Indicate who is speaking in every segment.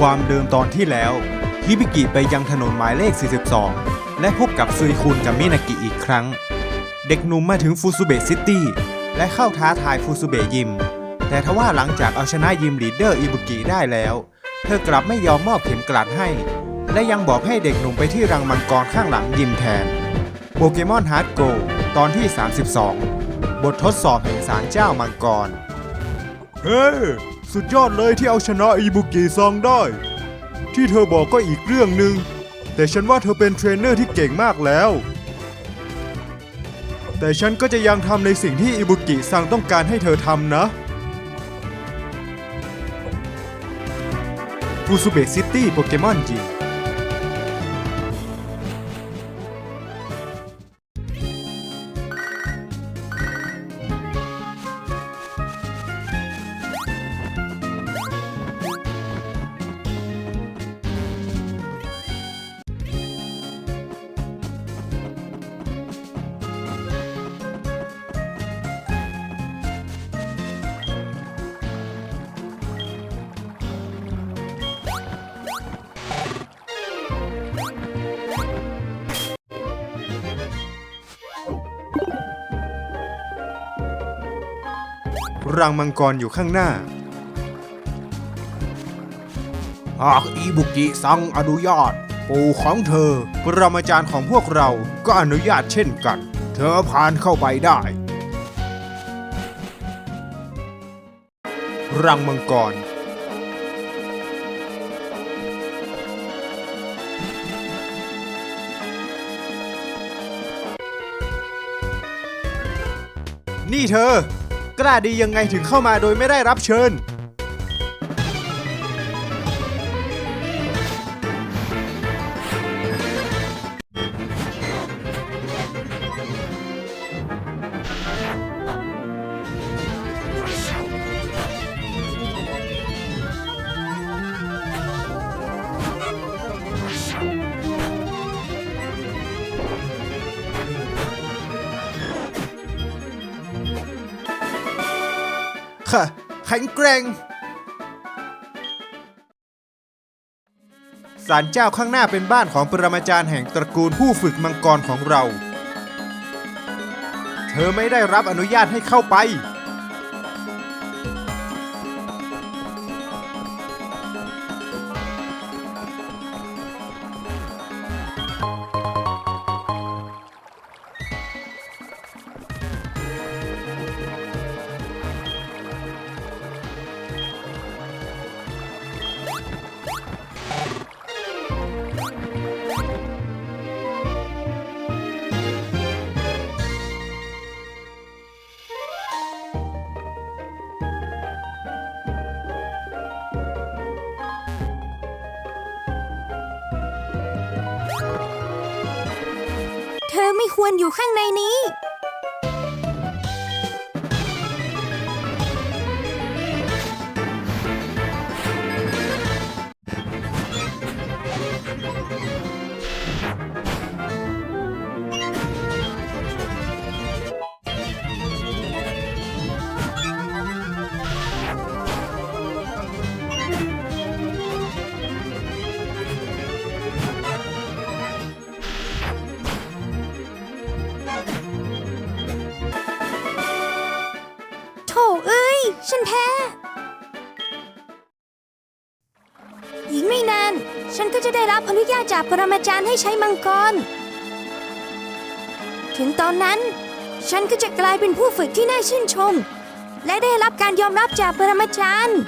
Speaker 1: ความเดิมตอนที่แล้วฮิบิกิไปยังถนนหมายเลข 42 และพบกับซุยคุนกับมินากิอีกครั้ง เด็กหนุ่มมาถึงฟูซุเบะซิตี้และเข้าท้าทายฟูซุเบะยิม แต่ทว่าหลังจากเอาชนะยิมลีดเดอร์อิบุกิได้แล้ว เธอกลับไม่ยอมมอบเข็มกลัดให้ และยังบอกให้เด็กหนุ่มไปที่รังมังกรข้างหลังยิมแทนโปเกมอนฮาร์ดโกตอนที่ 32 บททดสอบแห่งสารเจ้ามังกร เฮ้ สุดยอดเลยที่เอาชนะอิบุกิซองได้ ที่เธอบอกก็อีกเรื่องหนึ่งแต่ฉันว่าเธอเป็นเทรนเนอร์ที่เก่งมากแล้ว แต่ฉันก็จะยังทำในสิ่งที่อิบุกิซังต้องการให้เธอทำนะฟูซูเบะซิตี้โปเกมอนจิ รังมังกรอยู่ข้างหน้า หากอีบุกิซังอนุญาต ปู่ของเธอ ปรมาจารย์ของพวกเราก็อนุญาตเช่นกัน เธอผ่านเข้าไปได้ รังมังกรนี่เธอ กล้าดียังไงถึงเข้ามาโดยไม่ได้รับเชิญ แข็งแกร่งศาลเจ้าข้างหน้าเป็นบ้านของปรมาจารย์แห่งตระกูลผู้ฝึกมังกรของเรา เธอไม่ได้รับอนุญาตให้เข้าไป
Speaker 2: ม่ควรอยู่ข้างในนี้ รับอนุญาตจากปรมาจารย์ให้ใช้มังกร ถึงตอนนั้น ฉันก็จะกลายเป็นผู้ฝึกที่น่าชื่นชม และได้รับการยอมรับจากปรมาจารย์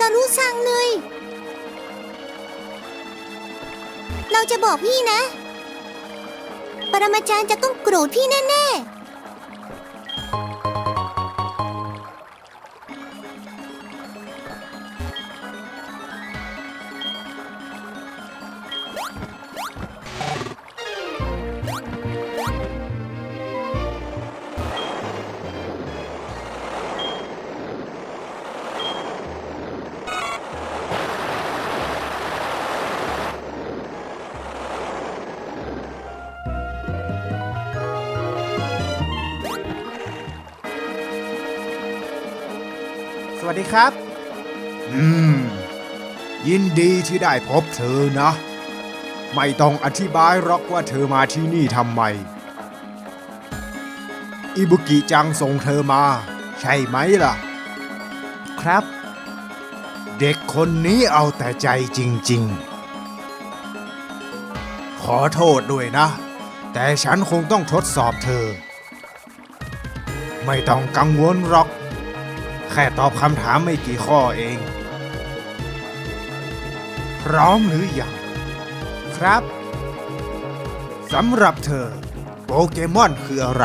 Speaker 3: ตารุซังเลย เราจะบอกพี่นะ ปรมาจารย์จะต้องโกรธพี่แน่
Speaker 1: ๆ วัสดีครับ อืม ยินดีที่ได้พบเธอนะ ไม่ต้องอธิบายหรอกว่าเธอมาที่นี่ทำไม อิบุกิจังส่งเธอมา ใช่ไหมล่ะ ครับ เด็กคนนี้เอาแต่ใจจริง ๆ ขอโทษด้วยนะ แต่ฉันคงต้องทดสอบเธอ ไม่ต้องกังวลหรอก แค่ตอบคำถามไม่กี่ข้อเอง พร้อมหรืออยัง ครับสำหรับเธอ โปเกมอนคืออะไร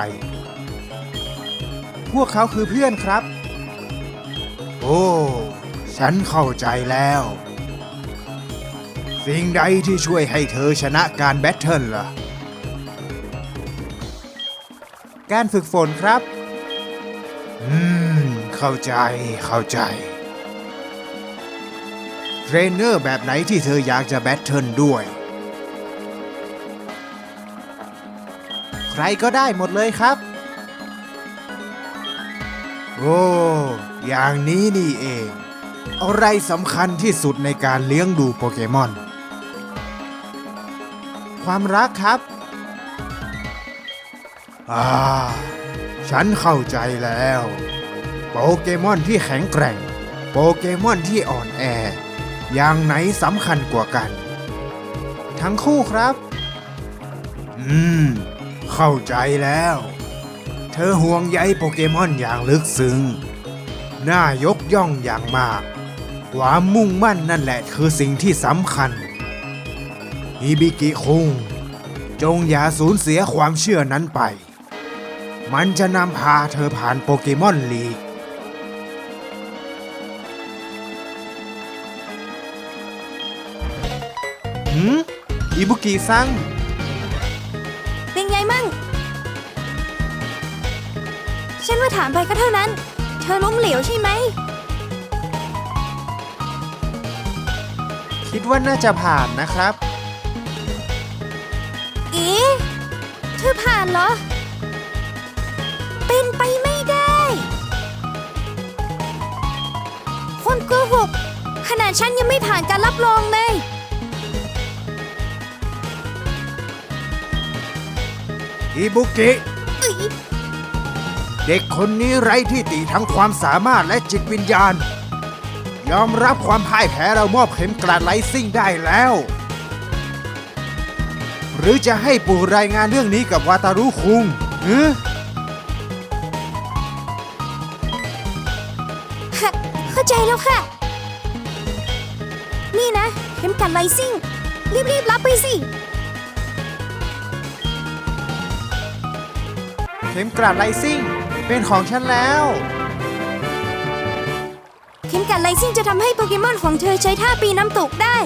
Speaker 1: พวกเขาคือเพื่อนครับ โอ้ ฉันเข้าใจแล้ว สิ่งใดที่ช่วยให้เธอชนะการแบทเทิลล่ะ การฝึกฝนครับ เข้าใจเข้าใจ เทรนเนอร์แบบไหนที่เธออยากจะแบทเทิลด้วย ใครก็ได้หมดเลยครับ โอ้ อย่างนี้นี่เอง อะไรสำคัญที่สุดในการเลี้ยงดูโปเกมอน ความรักครับอ่าฉันเข้าใจแล้ว โปเกมอนที่แข็งแกร่ง โปเกมอนที่อ่อนแอ อย่างไหนสำคัญกว่ากัน ทั้งคู่ครับ อืม เข้าใจแล้ว เธอห่วงใยโปเกมอนอย่างลึกซึ้ง น่ายกย่องอย่างมาก ความมุ่งมั่นนั่นแหละคือสิ่งที่สำคัญฮิบิกิคุง จงอย่าสูญเสียความเชื่อนั้นไป มันจะนำพาเธอผ่านโปเกมอนลีก หืมอิบุกิซัง
Speaker 2: เป็นไงมั่ง ฉันว่าถามไปก็เท่านั้น เธอล้มเหลวใช่ไหม
Speaker 1: คิดว่าน่าจะผ่านนะครับ
Speaker 2: เอ๊ะเธอผ่านเหรอ เป็นไปไม่ได้ คนโกหกขนาดฉันยังไม่ผ่านการรับรองเลย
Speaker 1: อิบุกิ
Speaker 2: เด็
Speaker 1: กคนนี้ไร้ที่ติทั้งความสามารถและจิตวิญญาณ ยอมรับความพ่ายแพ้เรามอบเข็มกลัดไลซิ่งได้แล้ว หรือจะให้ปู่รายงานเรื่องนี้กับวาตารุคุงเออ
Speaker 2: ฮะเข้าใจแล้วค่ะ นี่นะเข็มกลัดไลซิ่ง รีบๆรับไปสิ
Speaker 1: ข็มกลัดไลซิ่ง เป็นของฉันแล้ว
Speaker 2: เข็มกัดไลซิ่งจะทำให้โปเกมอนของเธอใช้ท่าปีน้ำตกได้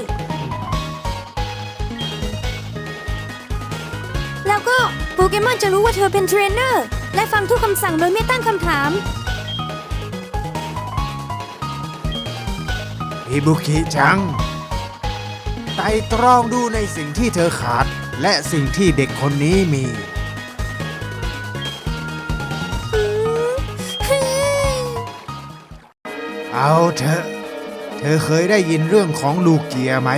Speaker 2: แล้วก็โปเกมอนจะรู้ว่าเธอเป็นเทรนเนอร์ และฟังทุกคำสั่งโดยไม่ตั้งคำถาม
Speaker 1: อิบุกิจัง ไต่ตรองดูในสิ่งที่เธอขาด และสิ่งที่เด็กคนนี้มี เอาเถอะ เธอเคยได้ยินเรื่องของลูกเกียไหม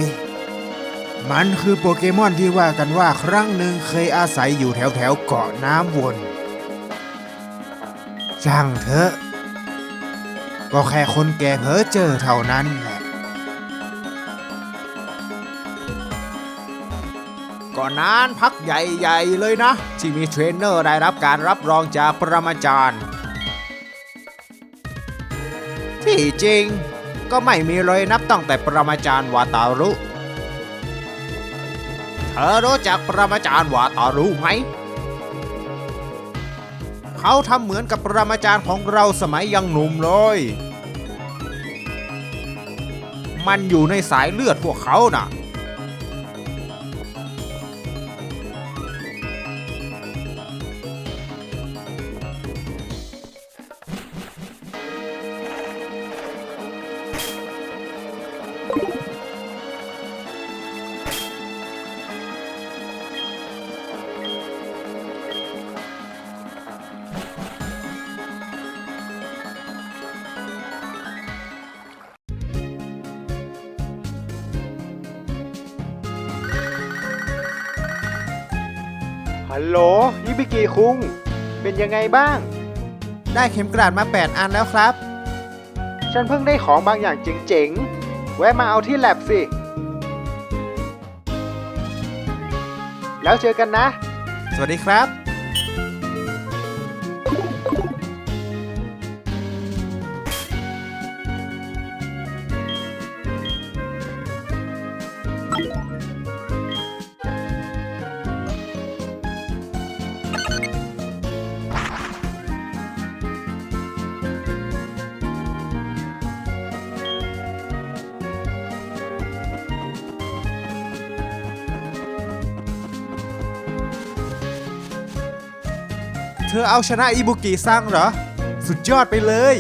Speaker 1: มันคือโปเกมอนที่ว่ากันว่าครั้งหนึ่งเคยอาศัยอยู่แถวแถวๆเกาะน้ำวนช่างเถอะ ก็แค่คนแก่เพ้อเจอเท่านั้นแหละก็นานพักใหญ่ ๆ เลยนะ ที่มีเทรนเนอร์ได้รับการรับรองจากปรมาจารย์ ที่จริงก็ไม่มีเลยนับตั้งแต่ปรมาจารย์วาตารุ เธอรู้จักปรมาจารย์วาตารุไหม เขาทำเหมือนกับปรมาจารย์ของเราสมัยยังหนุ่มเลย มันอยู่ในสายเลือดพวกเขาน่ะ ฮัลโหลฮิบิกิคุง เป็นยังไงบ้าง ได้เข็มกลัดมา 8 อันแล้วครับ ฉันเพิ่งได้ของบางอย่างเจ๋งๆ แวะมาเอาที่แลบสิ แล้วเจอกันนะ สวัสดีครับ อเอาชนะอิบุกิซังเหรอ สุดยอดไปเลย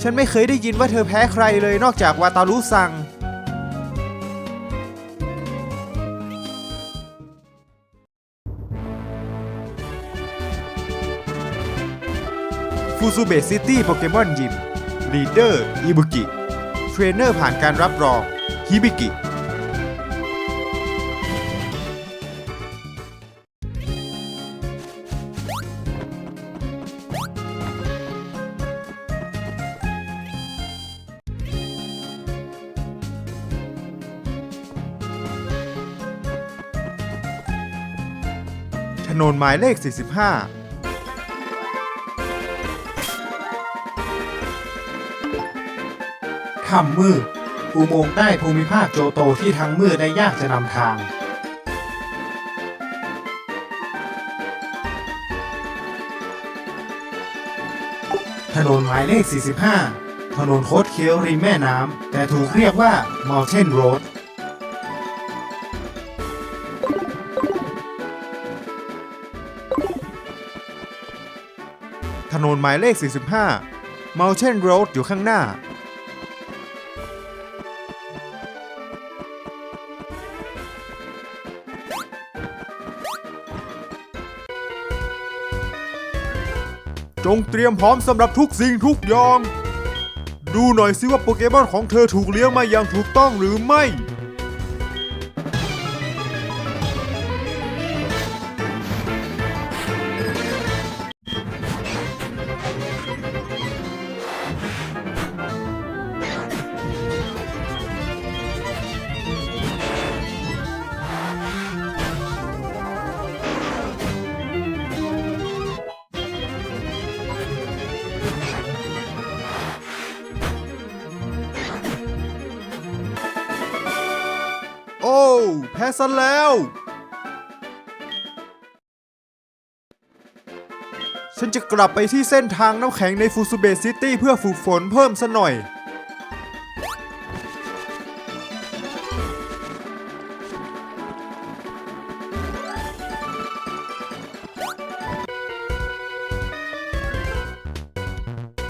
Speaker 1: ฉันไม่เคยได้ยินว่าเธอแพ้ใครเลยนอกจากวาตารุซัง ฟูซูเบะซิตี้โปเกมอนยิมลีดเดอร์อิบุกิ เทรนเนอร์ผ่านการรับรองฮิบิกิ หมายเลข 45ถ้ำมืดอุโมงค์ใต้ภูมิภาคโจโตที่ทางมืดได้ยากจะนำทาง ถนนหมายเลข 45 ถนนโคดเคี้ยวริมแม่น้ำ แต่ถูกเรียกว่า Mountain Road ถนนหมายเลข 45 Mountain Road อยู่ข้างหน้า จงเตรียมพร้อมสำหรับทุกสิ่งทุกอย่าง ดูหน่อยสิว่าโปเกมอนของเธอถูกเลี้ยงมาอย่างถูกต้องหรือไม่ะแล้ว ฉันจะกลับไปที่เส้นทางน้ำแข็งในฟูซูเบะซิตี้เพื่อฝึกฝนเพิ่มซะหน่อย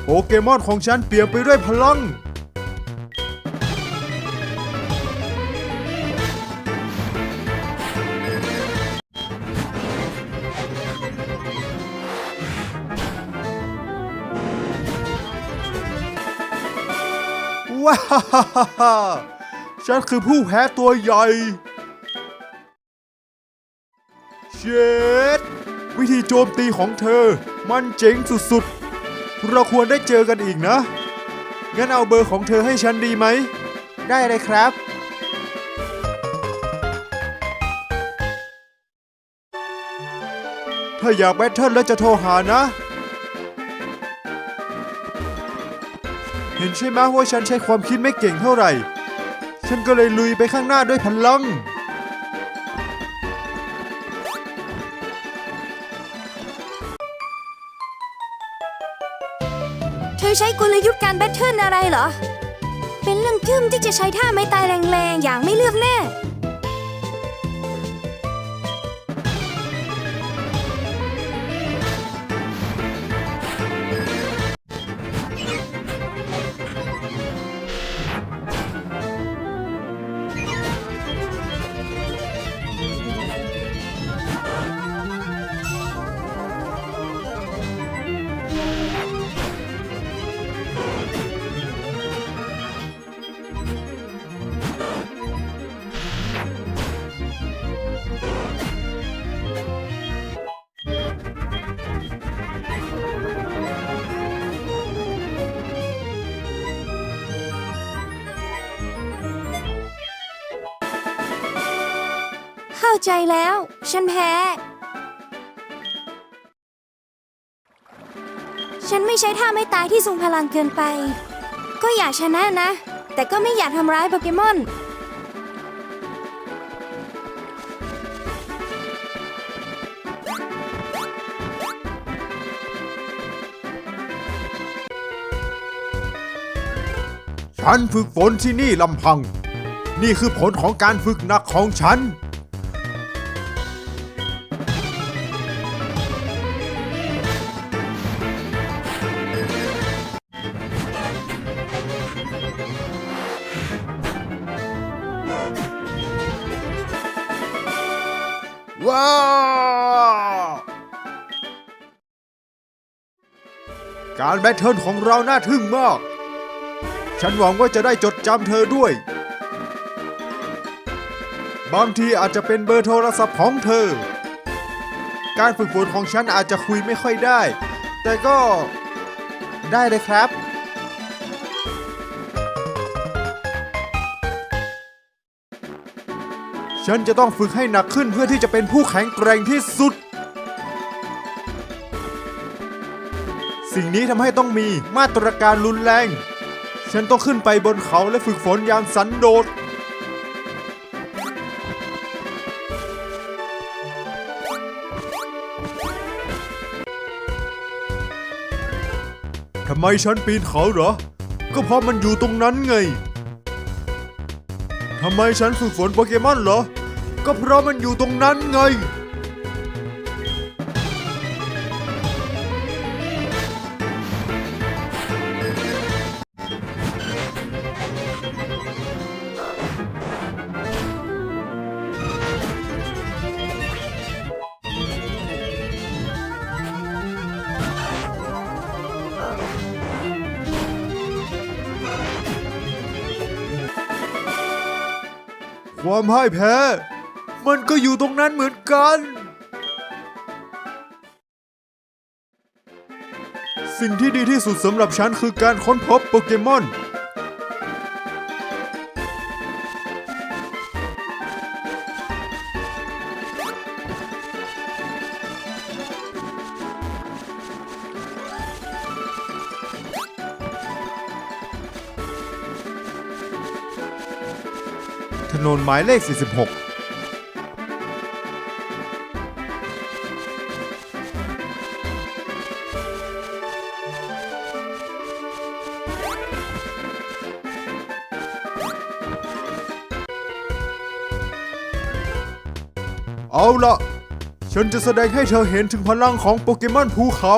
Speaker 1: โปเกมอนของฉันเปลี่ยนไปด้วยพลัง ฮ่าฮ่าฮ่าฮ่าฉันคือผู้แพ้ตัวใหญ่เชดวิธีโจมตีของเธอ มันเจ๋งสุดๆ เราควรได้เจอกันอีกนะ งั้นเอาเบอร์ของเธอให้ฉันดีไหม ได้เลยครับ ถ้าอยากแบทเทิลแล้วจะโทรหานะ เห็นใช่ไหมว่าฉันใช้ความคิดไม่เก่งเท่าไหร่ ฉันก็เลยลุยไปข้างหน้าด้วยพลัง
Speaker 2: เธอใช้กลยุทธ์การแบทเทิลอะไรเหรอ เป็นเรื่องทึ่มที่จะใช้ท่าไม้ตายแรงๆ อย่างไม่เลือกแน่ ใจแล้ว ฉันแพ้ ฉันไม่ใช้ท่าไม่ตายที่ทรงพลังเกินไป ก็อยากชนะนะ แต่ก็ไม่อยากทำร้ายโปเกมอน
Speaker 1: ฉันฝึกฝนที่นี่ลำพัง นี่คือผลของการฝึกหนักของฉัน การแบทเทิลของเราน่าทึ่งมาก ฉันหวังว่าจะได้จดจำเธอด้วย บางทีอาจจะเป็นเบอร์โทรศัพท์ของเธอ การฝึกฝนของฉันอาจจะคุยไม่ค่อยได้ แต่ก็ได้เลยครับ ฉันจะต้องฝึกให้หนักขึ้นเพื่อที่จะเป็นผู้แข็งแกร่งที่สุด สิ่งนี้ทำให้ต้องมีมาตรการรุนแรง ฉันต้องขึ้นไปบนเขาและฝึกฝนอย่างสันโดษ ทำไมฉันปีนเขาเหรอ ก็เพราะมันอยู่ตรงนั้นไง ทำไมฉันฝึกฝนโปเกมอนเหรอ ก็เพราะมันอยู่ตรงนั้นไง ความพ่ายแพ้ มันก็อยู่ตรงนั้นเหมือนกัน สิ่งที่ดีที่สุดสำหรับฉันคือการค้นพบโปเกมอน นนหมายเลข 46เอาละฉันจะแสดงให้เธอเห็นถึงพลังของโปเกมอนภูเขา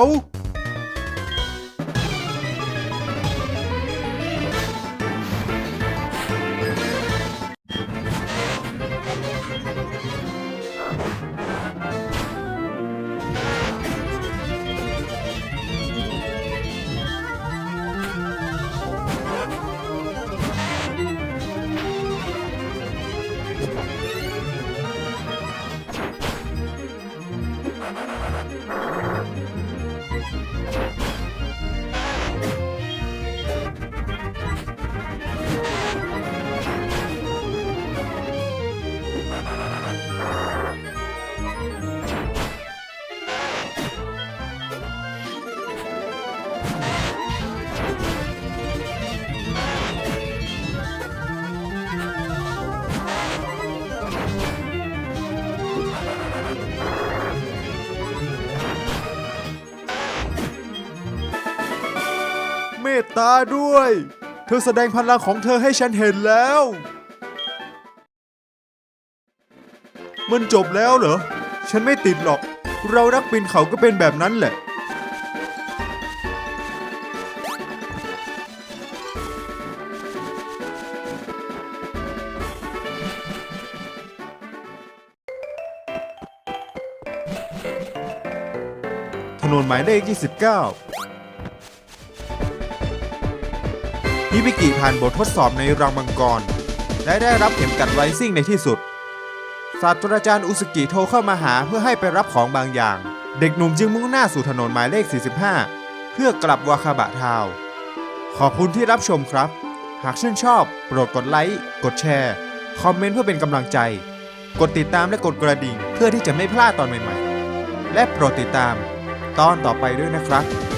Speaker 1: ตาด้วย เธอแสดงพลังของเธอให้ฉันเห็นแล้ว มันจบแล้วเหรอ ฉันไม่ติดหรอก เรารักปีนเขาก็เป็นแบบนั้นแหละถนนหมายเลข29 ฮิบิกิผ่านบททดสอบในรังมังกร และได้รับเข็มกัดไรซิ่งในที่สุด ศาสตราจารย์อุสกิโทรเข้ามาหาเพื่อให้ไปรับของบางอย่าง เด็กหนุ่มจึงมุ่งหน้าสู่ถนนหมายเลข 45 เพื่อกลับวาคาบะทาว ขอบคุณที่รับชมครับ หากชื่นชอบ โปรดกดไลค์ กดแชร์ คอมเมนต์เพื่อเป็นกำลังใจ กดติดตามและกดกระดิ่งเพื่อที่จะไม่พลาดตอนใหม่ๆ และโปรดติดตามตอนต่อไปด้วยนะครับ